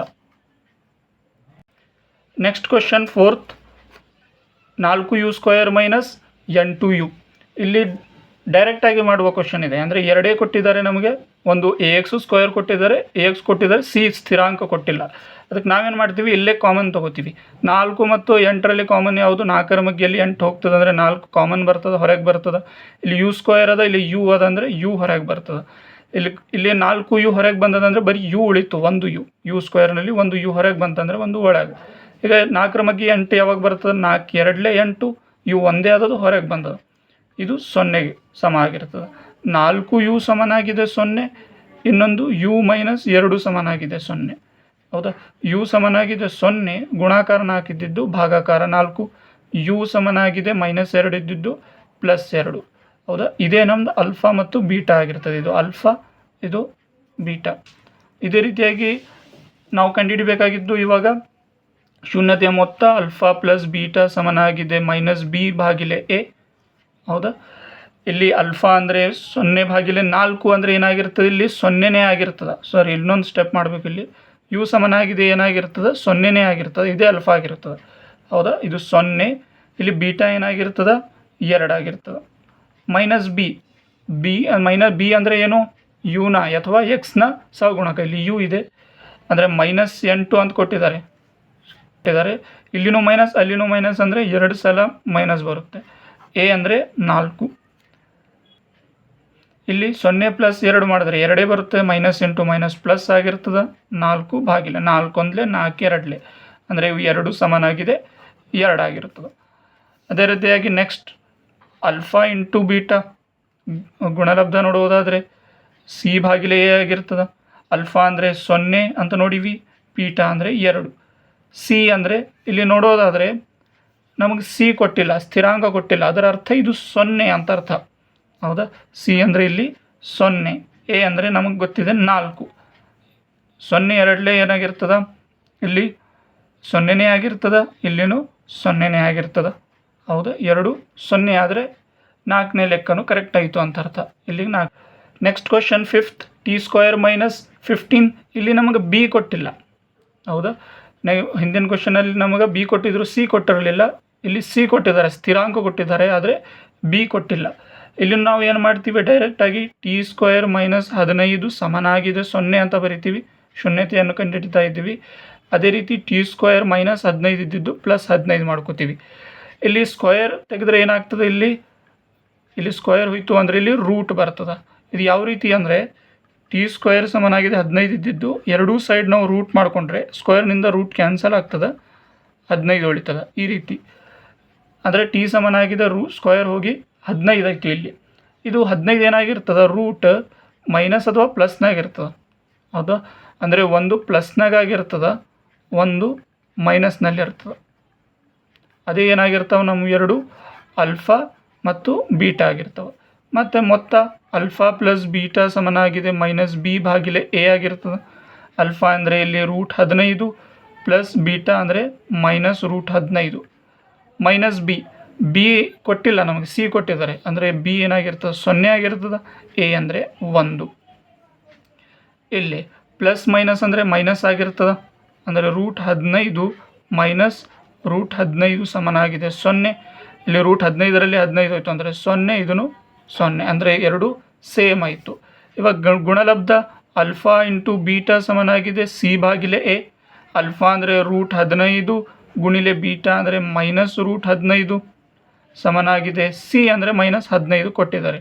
ನೆಕ್ಸ್ಟ್ ಕ್ವಶನ್ ಫೋರ್ತ್ ನಾಲ್ಕು ಯು ಸ್ಕ್ವಯರ್ ಮೈನಸ್ ಎಂಟು ಯು ಇಲ್ಲಿ ಡೈರೆಕ್ಟಾಗಿ ಮಾಡುವ ಕ್ವಶನ್ ಇದೆ. ಅಂದರೆ ಎರಡೇ ಕೊಟ್ಟಿದ್ದಾರೆ ನಮಗೆ, ಒಂದು ಎ ಎಕ್ಸ್ ಸ್ಕ್ವಯರ್ ಕೊಟ್ಟಿದ್ದಾರೆ ಎ ಎಕ್ಸ್ ಕೊಟ್ಟಿದ್ದಾರೆ ಸಿ ಸ್ಥಿರಾಂಕ ಕೊಟ್ಟಿಲ್ಲ. ಅದಕ್ಕೆ ನಾವೇನು ಮಾಡ್ತೀವಿ? ಇಲ್ಲೇ ಕಾಮನ್ ತಗೋತೀವಿ. ನಾಲ್ಕು ಮತ್ತು ಎಂಟರಲ್ಲಿ ಕಾಮನ್ ಯಾವುದು? ನಾಲ್ಕರ ಮಗ್ಗಿಯಲ್ಲಿ ಎಂಟು ಹೋಗ್ತದೆ ಅಂದರೆ ನಾಲ್ಕು ಕಾಮನ್ ಬರ್ತದೆ, ಹೊರಗೆ ಬರ್ತದೆ. ಇಲ್ಲಿ ಯು ಸ್ಕ್ವಯರ್ ಅದ, ಇಲ್ಲಿ ಯು ಅದ ಅಂದರೆ ಯು ಹೊರಗೆ ಬರ್ತದೆ. ಇಲ್ಲಿ ಇಲ್ಲಿ ನಾಲ್ಕು ಯು ಹೊರಗೆ ಬಂದದಂದರೆ ಬರೀ ಯು ಉಳಿತು, ಒಂದು ಯು ಯು ಸ್ಕ್ವೇರ್ನಲ್ಲಿ ಒಂದು ಯು ಹೊರಗೆ ಬಂತಂದರೆ ಒಂದು ಒಳಗೆ. ಈಗ ನಾಲ್ಕರ ಮಗ್ಗಿ ಎಂಟು ಯಾವಾಗ ಬರ್ತದೆ? ನಾಲ್ಕು ಎರಡಲೇ ಎಂಟು ಯು ಒಂದೇ ಆದದ್ದು ಹೊರಗೆ ಬಂದದ ಇದು ಸೊನ್ನೆಗೆ ಸಮ ಆಗಿರ್ತದೆ ನಾಲ್ಕು ಯು ಸಮನಾಗಿದೆ ಸೊನ್ನೆ, ಇನ್ನೊಂದು ಯು ಮೈನಸ್ ಎರಡು ಸಮನಾಗಿದೆ ಸೊನ್ನೆ. ಹೌದಾ? ಯು ಸಮನಾಗಿದೆ ಸೊನ್ನೆ ಗುಣಾಕಾರ ನಾಲ್ಕಿದ್ದು ಭಾಗಾಕಾರ ನಾಲ್ಕು. ಯು ಸಮನಾಗಿದೆ ಮೈನಸ್ ಎರಡು ಇದ್ದಿದ್ದು ಪ್ಲಸ್ ಎರಡು. ಹೌದಾ? ಇದೇ ನಮ್ಮದು ಅಲ್ಫಾ ಮತ್ತು ಬೀಟಾ ಆಗಿರ್ತದೆ. ಇದು ಅಲ್ಫಾ, ಇದು ಬೀಟಾ. ಇದೇ ರೀತಿಯಾಗಿ ನಾವು ಕಂಡುಹಿಡಬೇಕಾಗಿದ್ದು ಇವಾಗ ಶೂನ್ಯತೆಯ ಮೊತ್ತ ಅಲ್ಫಾ ಪ್ಲಸ್ ಬೀಟಾ ಸಮನಾಗಿದೆ ಮೈನಸ್ ಬಿ ಭಾಗಿಲೆ ಎ. ಹೌದಾ? ಇಲ್ಲಿ ಅಲ್ಫಾ ಅಂದರೆ ಸೊನ್ನೆ ಭಾಗಿಲೆ ನಾಲ್ಕು ಅಂದರೆ ಏನಾಗಿರ್ತದೆ? ಇಲ್ಲಿ ಸೊನ್ನೆನೇ ಆಗಿರ್ತದೆ. ಸಾರಿ, ಇನ್ನೊಂದು ಸ್ಟೆಪ್ ಮಾಡಬೇಕು ಇಲ್ಲಿ. ಯು ಸಮನಾಗಿದೆ ಏನಾಗಿರ್ತದೆ? ಸೊನ್ನೆನೇ ಆಗಿರ್ತದೆ. ಇದೇ ಅಲ್ಫಾ ಆಗಿರ್ತದೆ. ಹೌದಾ? ಇದು ಸೊನ್ನೆ. ಇಲ್ಲಿ ಬೀಟಾ ಏನಾಗಿರ್ತದೆ? ಎರಡಾಗಿರ್ತದೆ minus b. B, minus b ಅಂದರೆ ಏನು? ಯುನ ಅಥವಾ ಎಕ್ಸ್ನ ಸಹಗುಣಕ. ಇಲ್ಲಿ ಯು ಇದೆ. ಅಂದರೆ ಮೈನಸ್ ಎಂಟು ಅಂತ ಕೊಟ್ಟಿದ್ದಾರೆ. ಕೊಟ್ಟಿದ್ದಾರೆ. ಇಲ್ಲಿನೂ ಮೈನಸ್, ಅಲ್ಲಿನೂ ಮೈನಸ್ ಅಂದರೆ ಎರಡು ಸಲ ಮೈನಸ್ ಬರುತ್ತೆ. ಎ ಅಂದರೆ ನಾಲ್ಕು. ಇಲ್ಲಿ ಸೊನ್ನೆ ಪ್ಲಸ್ ಎರಡು ಮಾಡಿದ್ರೆ ಎರಡೇ ಬರುತ್ತೆ, ಮೈನಸ್ ಇಂಟು ಮೈನಸ್ ಪ್ಲಸ್ ಆಗಿರ್ತದೆ. ನಾಲ್ಕು ಭಾಗಿಲೆ, ನಾಲ್ಕು ಒಂದಲೇ ನಾಲ್ಕು, ಎರಡಲೆ. ಅಂದರೆ ಇವು ಎರಡು ಸಮನಾಗಿದೆ ಎರಡಾಗಿರ್ತದೆ ಅದೇ ರೀತಿಯಾಗಿ ನೆಕ್ಸ್ಟ್ ಅಲ್ಫಾ ಇಂಟು ಬೀಟಾ ಗುಣಲಬ್ಧ ನೋಡುವುದಾದರೆ ಸಿ ಭಾಗಿಲೆ ಎ ಆಗಿರ್ತದೆ. ಅಲ್ಫಾ ಅಂದರೆ ಸೊನ್ನೆ ಅಂತ ನೋಡಿವಿ ಬೀಟಾ ಅಂದರೆ ಎರಡು. ಸಿ ಅಂದರೆ ಇಲ್ಲಿ ನೋಡೋದಾದರೆ ನಮಗೆ ಸಿ ಕೊಟ್ಟಿಲ್ಲ, ಸ್ಥಿರಾಂಕ ಕೊಟ್ಟಿಲ್ಲ. ಅದರ ಅರ್ಥ ಇದು ಸೊನ್ನೆ ಅಂತ ಅರ್ಥ. ಹೌದಾ? ಸಿ ಅಂದರೆ ಇಲ್ಲಿ ಸೊನ್ನೆ, ಎ ಅಂದರೆ ನಮಗೆ ಗೊತ್ತಿದೆ ನಾಲ್ಕು. ಸೊನ್ನೆ ಎರಡಲೇ ಏನಾಗಿರ್ತದ? ಇಲ್ಲಿ ಸೊನ್ನೆನೇ ಆಗಿರ್ತದ, ಇಲ್ಲಿನೂ ಸೊನ್ನೆನೇ ಆಗಿರ್ತದೆ. ಹೌದಾ? ಎರಡು ಸೊನ್ನೆ ಆದರೆ ನಾಲ್ಕನೇ ಲೆಕ್ಕನೂ ಕರೆಕ್ಟ್ ಆಯಿತು ಅಂತ ಅರ್ಥ. ಇಲ್ಲಿಗೆ ನಾಲ್ಕು. Next question fifth t square minus fifteen ಇಲ್ಲಿ ನಮಗೆ ಬಿ ಕೊಟ್ಟಿಲ್ಲ. ಹೌದಾ? ನೀವು ಹಿಂದಿನ ಕ್ವಶನಲ್ಲಿ ನಮಗೆ ಬಿ ಕೊಟ್ಟಿದ್ರು ಸಿ ಕೊಟ್ಟಿರಲಿಲ್ಲ. ಇಲ್ಲಿ ಸಿ ಕೊಟ್ಟಿದ್ದಾರೆ, ಸ್ಥಿರಾಂಕ ಕೊಟ್ಟಿದ್ದಾರೆ, ಆದರೆ ಬಿ ಕೊಟ್ಟಿಲ್ಲ. ಇಲ್ಲಿ ನಾವು ಏನು ಮಾಡ್ತೀವಿ? ಡೈರೆಕ್ಟಾಗಿ ಟಿ ಸ್ಕ್ವೇರ್ ಮೈನಸ್ ಹದಿನೈದು ಸಮನಾಗಿದೆ, ಸೊನ್ನೆ ಅಂತ ಬರಿತೀವಿ. ಶೂನ್ಯತೆಯನ್ನು ಕಂಡುಹಿಡಿತಾ ಇದ್ದೀವಿ. ಅದೇ ರೀತಿ ಟಿ ಸ್ಕ್ವೇರ್ ಮೈನಸ್ ಹದಿನೈದು ಇದ್ದಿದ್ದು ಪ್ಲಸ್ ಹದಿನೈದು ಮಾಡ್ಕೋತೀವಿ. ಇಲ್ಲಿ ಸ್ಕ್ವೇರ್ ತೆಗೆದ್ರೆ ಏನಾಗ್ತದೆ ಇಲ್ಲಿ? ಇಲ್ಲಿ ಸ್ಕ್ವೇರ್ ಹೋಯಿತು ಅಂದರೆ ಇಲ್ಲಿ ರೂಟ್ ಬರ್ತದೆ. ಇದು ಯಾವ ರೀತಿ ಅಂದರೆ ಟಿ ಸ್ಕ್ವೇರ್ ಸಮನಾಗಿದೆ, ಹದಿನೈದು ಇದ್ದಿದ್ದು, ಎರಡೂ ಸೈಡ್ ನಾವು ರೂಟ್ ಮಾಡಿಕೊಂಡ್ರೆ ಸ್ಕ್ವೇರ್ನಿಂದ ರೂಟ್ ಕ್ಯಾನ್ಸಲ್ ಆಗ್ತದೆ, ಹದಿನೈದು ಉಳಿತದೆ. ಈ ರೀತಿ. ಅಂದರೆ ಟಿ ಸಮನಾಗಿದೆ ರೂ ಸ್ಕ್ವಯರ್ ಹೋಗಿ ಹದಿನೈದು ಆಯಿತು ಇಲ್ಲಿ. ಇದು ಹದಿನೈದು ಏನಾಗಿರ್ತದೆ? ರೂಟ್ ಮೈನಸ್ ಅಥವಾ ಪ್ಲಸ್ನಾಗ ಇರ್ತದೆ? ಹೌದಾ? ಅಂದರೆ ಒಂದು ಪ್ಲಸ್ನಾಗ ಆಗಿರ್ತದೆ, ಒಂದು ಮೈನಸ್ನಲ್ಲಿ ಇರ್ತದೆ. ಅದೇ ಏನಾಗಿರ್ತವೆ ನಮ್ಮ ಎರಡು? ಅಲ್ಫಾ ಮತ್ತು ಬೀಟಾ ಆಗಿರ್ತವೆ. ಮತ್ತು ಮೊತ್ತ ಅಲ್ಫಾ ಪ್ಲಸ್ ಬೀಟಾ ಸಮನಾಗಿದೆ ಮೈನಸ್ ಬಿ ಬಾಗಿಲೆ ಎ ಆಗಿರ್ತದೆ. ಅಲ್ಫಾ ಅಂದರೆ ಇಲ್ಲಿ ರೂಟ್ ಹದಿನೈದು ಪ್ಲಸ್ ಬೀಟಾ ಅಂದರೆ ಮೈನಸ್ ರೂಟ್ ಹದಿನೈದು. ಮೈನಸ್ ಬಿ ಬಿ ಕೊಟ್ಟಿಲ್ಲ ನಮಗೆ ಸಿ ಕೊಟ್ಟಿದ್ದಾರೆ. ಅಂದರೆ ಬಿ ಏನಾಗಿರ್ತದೆ? ಸೊನ್ನೆ ಆಗಿರ್ತದೆ. ಎ ಅಂದರೆ ಒಂದು. ಇಲ್ಲಿ ಪ್ಲಸ್ ಮೈನಸ್ ಅಂದರೆ ಮೈನಸ್ ಆಗಿರ್ತದೆ. ಅಂದರೆ ರೂಟ್ ಹದಿನೈದು ಮೈನಸ್ ರೂಟ್ ಹದಿನೈದು ಸಮನಾಗಿದೆ. ಸೊನ್ನೆ. ಇಲ್ಲಿ ರೂಟ್ ಹದಿನೈದರಲ್ಲಿ ಹದಿನೈದು ಆಯಿತು ಅಂದರೆ ಸೊನ್ನೆ ಇದನ್ನು ಸೊನ್ನೆ. ಅಂದರೆ ಎರಡು ಸೇಮ್ ಆಯಿತು. ಇವಾಗ ಗುಣಲಬ್ಧ ಅಲ್ಫಾ ಇಂಟು ಬೀಟಾ ಸಮನಾಗಿದೆ. ಸಿ ಬಾಗಿಲೆ ಎ ಅಲ್ಫಾ ಅಂದರೆ ರೂಟ್ ಹದಿನೈದು ಗುಣಿಲೆ ಬೀಟಾ ಅಂದರೆ ಮೈನಸ್ ರೂಟ್ ಹದಿನೈದು ಸಮನಾಗಿದೆ. ಸಿ ಅಂದರೆ ಮೈನಸ್ ಹದಿನೈದು ಕೊಟ್ಟಿದ್ದಾರೆ.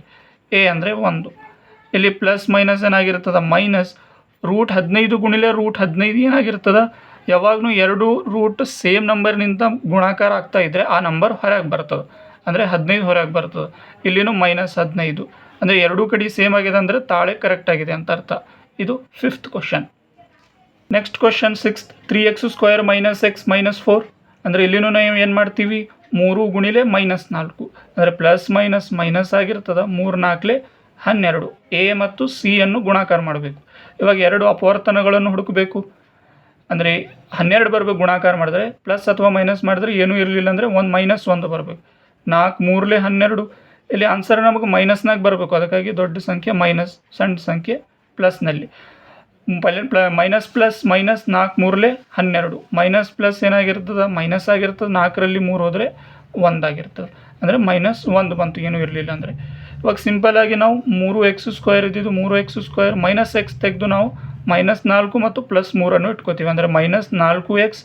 ಎ ಅಂದರೆ ಒಂದು. ಇಲ್ಲಿ ಪ್ಲಸ್ ಮೈನಸ್ ಏನಾಗಿರ್ತದೆ ಮೈನಸ್ ರೂಟ್ ಹದಿನೈದು ಗುಣಿಲೆ ರೂಟ್ ಹದಿನೈದು ಏನಾಗಿರ್ತದೆ ಯಾವಾಗಲೂ ಎರಡು ರೂಟ್ ಸೇಮ್ ನಂಬರ್ನಿಂದ ಗುಣಾಕಾರ ಆಗ್ತಾ ಇದ್ದರೆ ಆ ನಂಬರ್ ಹೊರಗೆ ಬರ್ತದೆ. ಅಂದರೆ ಹದಿನೈದು ಹೊರಗೆ ಬರ್ತದೆ. ಇಲ್ಲಿನೂ ಮೈನಸ್ ಹದಿನೈದು. ಅಂದರೆ ಎರಡೂ ಕಡೆ ಸೇಮ್ ಆಗಿದೆ ಅಂದರೆ ತಾಳೆ ಕರೆಕ್ಟ್ ಆಗಿದೆ ಅಂತ ಅರ್ಥ. ಇದು fifth question next question six three x square minus x minus four ಅಂದರೆ ಇಲ್ಲಿನೂ ನಾವು ಏನು ಮಾಡ್ತೀವಿ? ಮೂರು ಗುಣಿಲೆ ಮೈನಸ್ ನಾಲ್ಕು. ಅಂದರೆ ಪ್ಲಸ್ ಮೈನಸ್ ಮೈನಸ್ ಆಗಿರ್ತದೆ, ಮೂರು ನಾಲ್ಕಲೆ ಹನ್ನೆರಡು. ಎ ಮತ್ತು ಸಿ ಅನ್ನು ಗುಣಾಕಾರ ಮಾಡಬೇಕು. ಇವಾಗ ಎರಡು ಅಪವರ್ತನಗಳನ್ನು ಹುಡುಕಬೇಕು. ಅಂದರೆ ಹನ್ನೆರಡು ಬರಬೇಕು ಗುಣಾಕಾರ ಮಾಡಿದ್ರೆ ಪ್ಲಸ್ ಅಥವಾ ಮೈನಸ್ ಮಾಡಿದ್ರೆ ಏನೂ ಇರಲಿಲ್ಲ ಅಂದರೆ ಒಂದು ಮೈನಸ್ ಒಂದು ಬರಬೇಕು. ನಾಲ್ಕು ಮೂರಲೆ ಹನ್ನೆರಡು. ಇಲ್ಲಿ ಆನ್ಸರ್ ನಮಗೆ ಮೈನಸ್ನಾಗ ಬರಬೇಕು. ಅದಕ್ಕಾಗಿ ದೊಡ್ಡ ಸಂಖ್ಯೆ ಮೈನಸ್ ಸಣ್ಣ ಸಂಖ್ಯೆ ಪ್ಲಸ್ನಲ್ಲಿ ಪ್ಲ ಮೈನಸ್ ಪ್ಲಸ್ ಮೈನಸ್ ನಾಲ್ಕು ಮೂರಲೆ ಹನ್ನೆರಡು. Minus plus ಏನಾಗಿರ್ತದೆ? ಮೈನಸ್ ಆಗಿರ್ತದೆ, ನಾಲ್ಕರಲ್ಲಿ ಮೂರು ಹೋದರೆ ಒಂದಾಗಿರ್ತದೆ ಅಂದರೆ ಮೈನಸ್ ಒಂದು ಬಂತು, ಏನೂ ಇರಲಿಲ್ಲ ಅಂದರೆ. ಇವಾಗ ಸಿಂಪಲಾಗಿ ನಾವು ಮೂರು ಎಕ್ಸ್ ಸ್ಕ್ವೇರ್ ಇದ್ದಿದ್ದು ಮೂರು ಎಕ್ಸ್ ಸ್ಕ್ವೇರ್ ಮೈನಸ್ ಎಕ್ಸ್ ತೆಗೆದು ನಾವು ಮೈನಸ್ ನಾಲ್ಕು ಮತ್ತು ಪ್ಲಸ್ ಮೂರನ್ನು ಇಟ್ಕೋತೀವಿ. ಅಂದರೆ ಮೈನಸ್ ನಾಲ್ಕು ಎಕ್ಸ್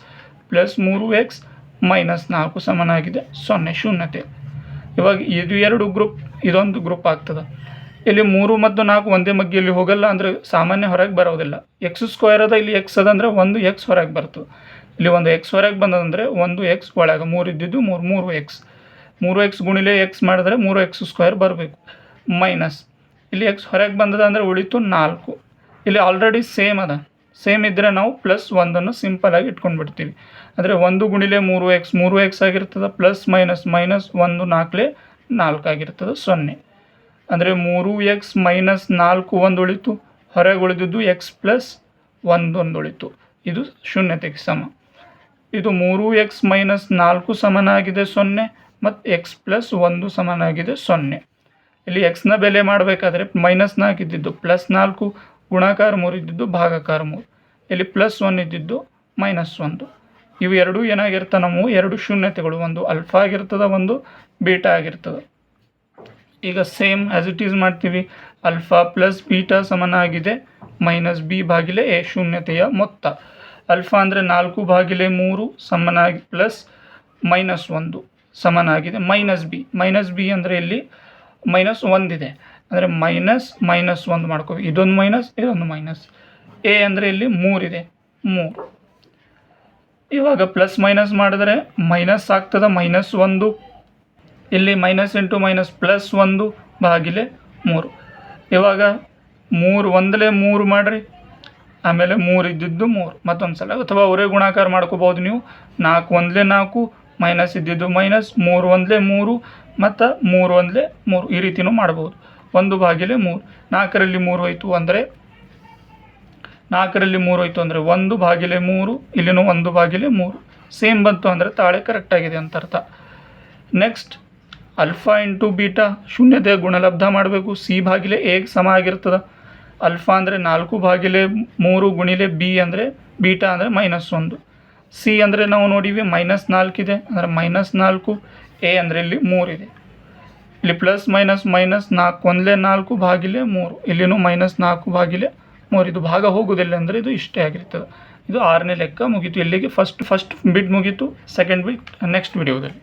ಪ್ಲಸ್ ಮೂರು ಎಕ್ಸ್ ಮೈನಸ್ ನಾಲ್ಕು ಸಮನಾಗಿದೆ ಸೊನ್ನೆ ಶೂನ್ಯತೆ. ಇವಾಗ ಇದು ಎರಡು ಗ್ರೂಪ್ ಇದೊಂದು ಗ್ರೂಪ್ ಆಗ್ತದೆ. ಇಲ್ಲಿ ಮೂರು ಮತ್ತು ನಾಲ್ಕು ಒಂದೇ ಮಗ್ಗಿಯಲ್ಲಿ ಹೋಗಲ್ಲ ಅಂದರೆ ಸಾಮಾನ್ಯ ಹೊರಗೆ ಬರೋದಿಲ್ಲ. ಎಕ್ಸ್ ಸ್ಕ್ವೇರ್ ಅದ, ಇಲ್ಲಿ ಎಕ್ಸ್ ಅದ ಅಂದರೆ ಒಂದು ಎಕ್ಸ್ ಹೊರಗೆ ಬರ್ತು ಇಲ್ಲಿ ಒಂದು ಎಕ್ಸ್ ಹೊರಗೆ ಬಂದದಂದರೆ ಒಂದು ಎಕ್ಸ್ ಒಳಗೆ. ಮೂರು ಇದ್ದಿದ್ದು ಮೂರು ಮೂರು ಎಕ್ಸ್ ಮೂರು ಎಕ್ಸ್ ಗುಣಿಲೆ ಎಕ್ಸ್ ಮಾಡಿದ್ರೆ ಮೂರು ಎಕ್ಸ್ ಸ್ಕ್ವೇರ್ ಬರಬೇಕು. ಮೈನಸ್ ಇಲ್ಲಿ ಎಕ್ಸ್ ಹೊರಗೆ ಬಂದದ ಅಂದರೆ ಉಳಿತು ನಾಲ್ಕು. ಇಲ್ಲಿ ಆಲ್ರೆಡಿ ಸೇಮ್ ಅದ. ಸೇಮ್ ಇದ್ದರೆ ನಾವು ಪ್ಲಸ್ ಒಂದನ್ನು ಸಿಂಪಲಾಗಿ ಇಟ್ಕೊಂಡು ಬಿಡ್ತೀವಿ ಅಂದರೆ ಒಂದು ಗುಣಿಲೆ ಮೂರು ಎಕ್ಸ್ ಮೂರು ಎಕ್ಸ್ ಆಗಿರ್ತದೆ ಪ್ಲಸ್ ಮೈನಸ್ ಮೈನಸ್ ಒಂದು ನಾಲ್ಕಲೆ ನಾಲ್ಕು ಆಗಿರ್ತದೆ, ಸೊನ್ನೆ. ಅಂದರೆ ಮೂರು ಎಕ್ಸ್ ಮೈನಸ್ ನಾಲ್ಕು ಒಂದು ಉಳಿತು ಹೊರಗೆ ಉಳಿದಿದ್ದು ಎಕ್ಸ್ ಪ್ಲಸ್ ಒಂದು ಉಳಿತು ಇದು ಶೂನ್ಯತೆಗೆ ಸಮ. ಇದು ಮೂರು ಎಕ್ಸ್ ಮೈನಸ್ ನಾಲ್ಕು ಸಮನಾಗಿದೆ ಸೊನ್ನೆ ಮತ್ತು ಎಕ್ಸ್ ಪ್ಲಸ್ ಒಂದು ಸಮನಾಗಿದೆ ಸೊನ್ನೆ. ಇಲ್ಲಿ ಎಕ್ಸ್ನ ಬೆಲೆ ಮಾಡಬೇಕಾದ್ರೆ ಮೈನಸ್ ನಾಲ್ಕು ಇದ್ದಿದ್ದು ಪ್ಲಸ್ ನಾಲ್ಕು, ಗುಣಾಕಾರ ಮೂರು ಇದ್ದಿದ್ದು ಭಾಗಕಾರ ಮೂರು. ಇಲ್ಲಿ ಪ್ಲಸ್ ಒನ್ ಇದ್ದಿದ್ದು ಮೈನಸ್ ಒಂದು. ಇವು ಎರಡೂ ಏನಾಗಿರ್ತವೆ ನಮ್ಮವು? ಎರಡು ಶೂನ್ಯತೆಗಳು. ಒಂದು ಅಲ್ಫಾ ಆಗಿರ್ತದೆ, ಒಂದು ಬೀಟಾ ಆಗಿರ್ತದೆ. ಈಗ ಸೇಮ್ ಆ್ಯಸ್ ಇಟ್ ಈಸ್ ಮಾಡ್ತೀವಿ. ಅಲ್ಫಾ ಪ್ಲಸ್ ಬೀಟಾ ಸಮನಾಗಿದೆ. ಮೈನಸ್ ಬಿ ಭಾಗಿಲೆ ಎ ಶೂನ್ಯತೆಯ ಮೊತ್ತ. ಅಲ್ಫಾ ಅಂದರೆ ನಾಲ್ಕು ಭಾಗಿಲೆ ಮೂರು ಸಮನಾಗಿ ಪ್ಲಸ್ ಮೈನಸ್ ಒಂದು ಸಮನಾಗಿದೆ. ಮೈನಸ್ ಬಿ ಮೈನಸ್ ಬಿ ಅಂದರೆ ಇಲ್ಲಿ ಮೈನಸ್ ಒಂದಿದೆ. ಅಂದರೆ ಮೈನಸ್ ಮೈನಸ್ ಒಂದು ಮಾಡ್ಕೋ ಇದೊಂದು ಮೈನಸ್ ಇದೊಂದು ಮೈನಸ್ ಎ ಅಂದರೆ ಇಲ್ಲಿ ಮೂರಿದೆ. ಮೂರು. ಇವಾಗ ಪ್ಲಸ್ ಮೈನಸ್ ಮಾಡಿದ್ರೆ ಮೈನಸ್ ಆಗ್ತದೆ ಮೈನಸ್ ಒಂದು ಇಲ್ಲಿ ಮೈನಸ್ ಇಂಟು ಮೈನಸ್ ಪ್ಲಸ್ ಒಂದು ಬಾಗಿಲೆ ಮೂರು. ಇವಾಗ ಮೂರು ಒಂದಲೇ ಮೂರು ಮಾಡಿರಿ, ಆಮೇಲೆ ಮೂರು ಇದ್ದಿದ್ದು ಮೂರು ಮತ್ತೊಂದು ಸಲ ಅಥವಾ ಅವರೇ ಗುಣಾಕಾರ ಮಾಡ್ಕೋಬೋದು ನೀವು. ನಾಲ್ಕು ಒಂದಲೇ ನಾಲ್ಕು ಮೈನಸ್ ಇದ್ದಿದ್ದು ಮೈನಸ್ ಮೂರು ಒಂದಲೇ ಮೂರು, ಮತ್ತು ಮೂರು ಒಂದಲೇ ಮೂರು. ಈ ರೀತಿಯೂ ಮಾಡ್ಬೋದು. ಒಂದು ಬಾಗಿಲೆ ಮೂರು. ನಾಲ್ಕರಲ್ಲಿ ಮೂರು ಹೋಯಿತು ಅಂದರೆ, ನಾಲ್ಕರಲ್ಲಿ ಮೂರು ಹೋಯ್ತು ಅಂದರೆ ಒಂದು ಬಾಗಿಲೆ ಮೂರು, ಇಲ್ಲಿನೂ ಒಂದು ಬಾಗಿಲೆ ಮೂರು. ಸೇಮ್ ಬಂತು ಅಂದರೆ ತಾಳೆ ಕರೆಕ್ಟಾಗಿದೆ ಅಂತ ಅರ್ಥ. ನೆಕ್ಸ್ಟ್ ಅಲ್ಫಾ ಇಂಟು ಬೀಟಾ ಶೂನ್ಯತೆಯ ಗುಣಲಬ್ಧ ಮಾಡಬೇಕು. ಸಿ ಭಾಗಿಲೆ ಎಗೆ ಸಮ ಆಗಿರ್ತದೆ. ಅಲ್ಫಾ ಅಂದರೆ ನಾಲ್ಕು ಭಾಗಿಲೆ ಮೂರು ಗುಣಿಲೆ ಬಿ ಅಂದರೆ ಬೀಟಾ ಅಂದರೆ ಮೈನಸ್ ಒಂದು. ಸಿ ಅಂದರೆ ನಾವು ನೋಡಿವಿ ಮೈನಸ್ ನಾಲ್ಕಿದೆ. ಅಂದರೆ ಮೈನಸ್ ನಾಲ್ಕು, ಎ ಅಂದರೆ ಇಲ್ಲಿ ಮೂರಿದೆ. ಇಲ್ಲಿ ಪ್ಲಸ್ ಮೈನಸ್ ಮೈನಸ್ ನಾಲ್ಕು ಒಂದಲೇ ನಾಲ್ಕು ಭಾಗಿಲೆ ಮೂರು. ಇಲ್ಲಿನೂ ಮೈನಸ್ ನಾಲ್ಕು ಭಾಗಿಲೆ ಮೂರು. ಇದು ಭಾಗ ಹೋಗುವುದಿಲ್ಲ ಅಂದರೆ ಇದು ಇಷ್ಟೇ ಆಗಿರ್ತದೆ. ಇದು ಆರನೇ ಲೆಕ್ಕ ಮುಗೀತು. ಇಲ್ಲಿಗೆ ಫಸ್ಟ್ ಫಸ್ಟ್ ಬಿಟ್ ಮುಗೀತು. ಸೆಕೆಂಡ್ ಬಿಡ್ ನೆಕ್ಸ್ಟ್ ವಿಡಿಯೋದಲ್ಲಿ